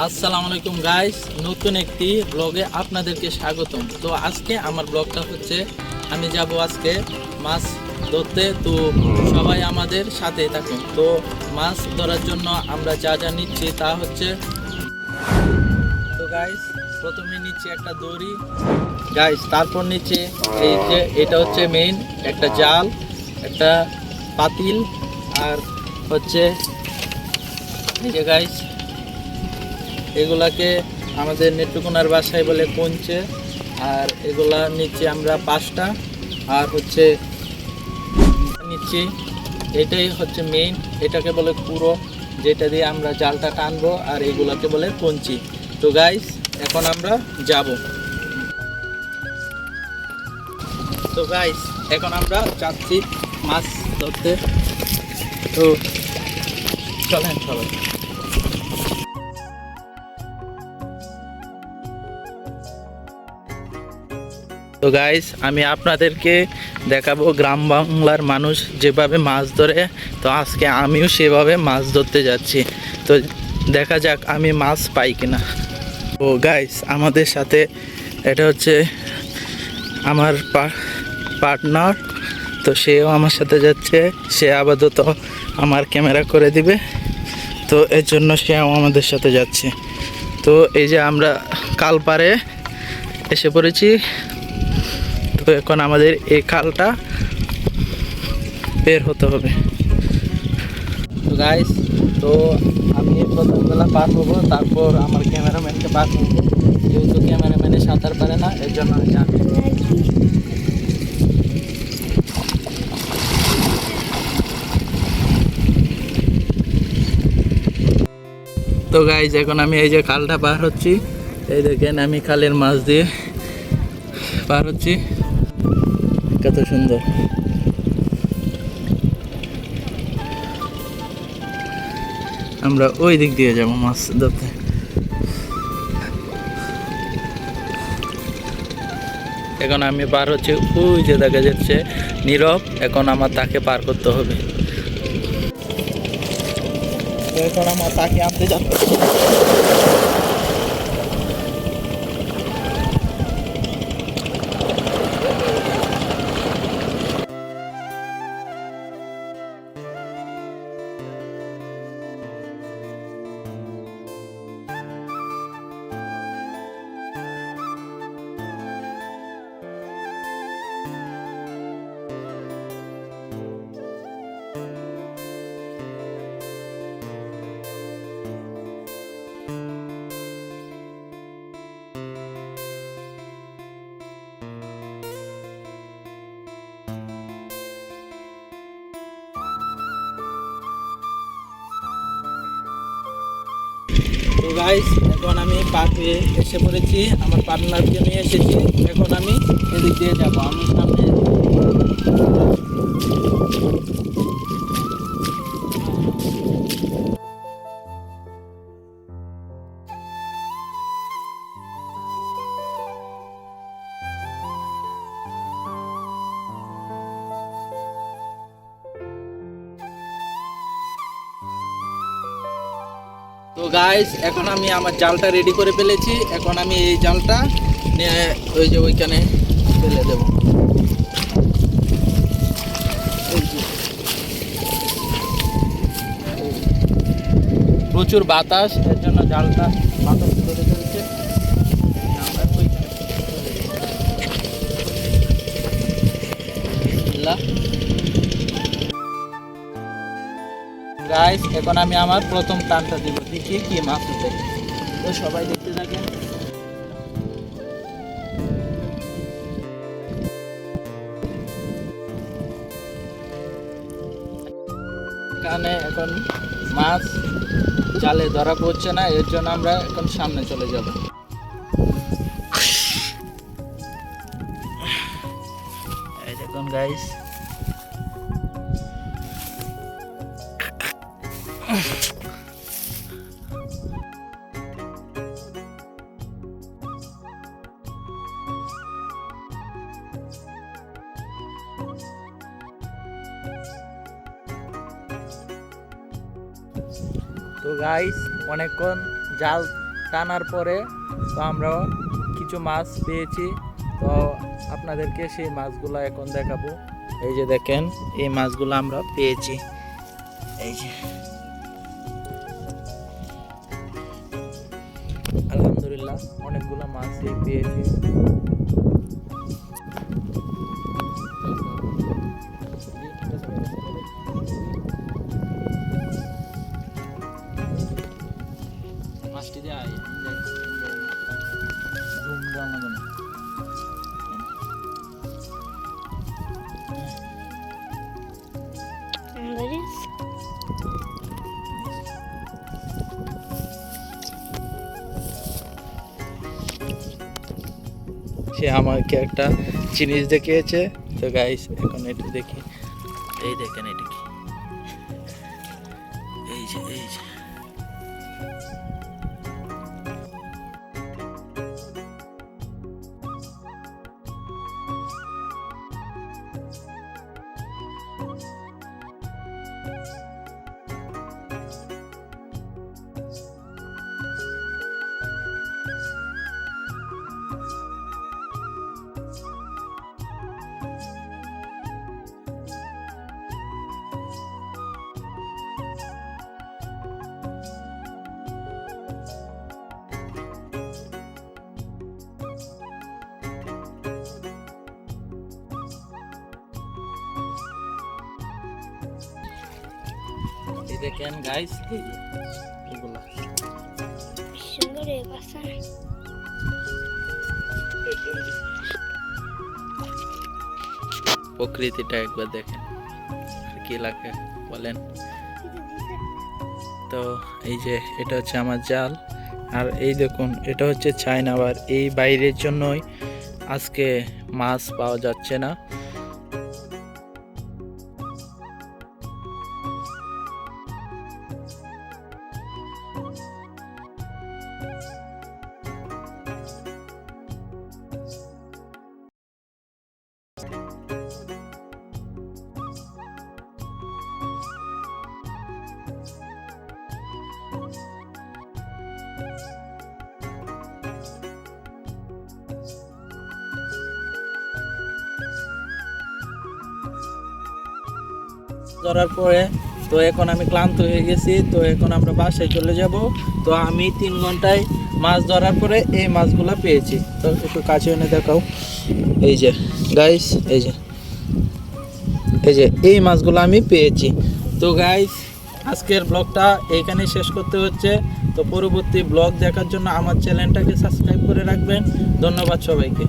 আসসালামু আলাইকুম গাইস নতুন একটি ব্লগে আপনাদেরকে স্বাগতম। তো আজকে আমার ব্লগটা হচ্ছে, আমি যাব আজকে মাছ ধরতে। তো সবাই আমাদের সাথে থাকুন। তো মাছ ধরার জন্য আমরা যা যা নিচ্ছি তা হচ্ছে, তো গাইস প্রথমে নিচ্ছি একটা দড়ি। গাইস তারপর নিচ্ছি এই যে, এটা হচ্ছে মেইন একটা জাল, একটা পাতিল, আর হচ্ছে, এই যে গাইস এগুলাকে আমাদের নেত্রকোনার বাসায় বলে পঞ্চে আর এগুলা নিচ্ছি আমরা পাঁচটা, আর হচ্ছে নিচ্ছি, এটাই হচ্ছে মেইন এটাকে বলে পুরো যেটা দিয়ে আমরা জালটা টানবো, আর এগুলাকে বলে পঞ্চি তো গাইস এখন আমরা যাব। তো গাইস এখন আমরা যাচ্ছি মাছ ধরতে। তো চলেন সবাই। তো গাইস আমি আপনাদেরকে দেখাবো গ্রাম বাংলার মানুষ যেভাবে মাছ ধরে, তো আজকে আমিও সেভাবে মাছ ধরতে যাচ্ছি। তো দেখা যাক আমি মাছ পাই কিনা। ও গাইস আমাদের সাথে এটা হচ্ছে আমার পার্টনার তো সেও আমার সাথে যাচ্ছে, সে আপাতত আমার ক্যামেরা করে দিবে। তো এর জন্য সেও আমাদের সাথে যাচ্ছে। তো এই যে আমরা কালপারে এসে পড়েছি। তো এখন আমাদের এই খালটা বের হতে হবে। গাইস তো আমি প্রথমবেলা পার হব, তারপর আমার ক্যামেরাম্যানকে পার হব। যেহেতু ক্যামেরাম্যানে সাঁতার পারে না এর জন্য আমি জানি তো গাইজ এখন আমি এই যে খালটা পার হচ্ছি, এই দেখেন আমি খালের মাছ দিয়ে পার হচ্ছি। কত সুন্দর। আমরা ওই দিক দিয়ে যাব মাছ ধরতে। এখন আমি পার হচ্ছি ওই যে দেখা যাচ্ছে নীরব এখন আমার তাকে পার করতে হবে। এখন আমার তাকে আনতে যাচ্ছে গাইস এখন আমি পাখি এসে পড়েছি, আমার পার্টনারকে নিয়ে এসেছি। এখন আমি এদিক দিয়ে যাব, আমি সামনে তো গাইস এখন আমি আমার জালটা রেডি করে ফেলেছি এখন আমি এই জালটা নিয়ে ওই যে ওইখানে ফেলে দেব প্রচুর বাতাস, এর জন্য জালটা বাতাস দেব। বিসমিল্লাহ। গাইস এখন আমি আমার প্রথম টানটা দিব দেখি কি মাছ উঠে তো সবাই দেখতে থাকেন। এখানে এখন মাছ জালে ধরা পড়ছে না, এর জন্য আমরা এখন সামনে চলে যাব। এই দেখুন গাইস তো গাইস অনেকক্ষণ জাল টানার পরে তো আমরা কিছু মাছ পেয়েছি। তো আপনাদেরকে সেই মাছগুলো এখন দেখাবো। এই যে দেখেন, এই মাছগুলো আমরা পেয়েছি। এই যে। আলহামদুলিল্লাহ, অনেকগুলো মাছই পেয়েছি। সে আমাকে একটা জিনিস দেখিয়েছে। তো গাইস এখন এটা দেখি। এই দেখেন এটা কি? এই যে এই যে। দেখেন গাইস এগুলা। সুন্দর প্রকৃতিটা একবার দেখেন আর কি লাগে বলেন। তো এই যে এটা হচ্ছে আমার জাল আর এই দেখুন এটা হচ্ছে চায়নাবার এই বাইরের জন্যই আজকে মাছ পাওয়া যাচ্ছে না। ধরার পরে, তো এখন আমি ক্লান্ত হয়ে গেছি, তো এখন আমরা বাসায় চলে যাব। তো আমি তিন ঘন্টায় মাছ ধরার পরে এই মাছগুলো পেয়েছি। তো একটু কাছে এনে দেখাও। এই যে গাইস এই যে এই যে, এই মাছগুলো আমি পেয়েছি। তো গাইস আজকের ব্লগটা এইখানে শেষ করতে হচ্ছে। তো পরবর্তী ব্লগ দেখার জন্য আমার চ্যানেলটাকে সাবস্ক্রাইব করে রাখবেন। ধন্যবাদ সবাইকে।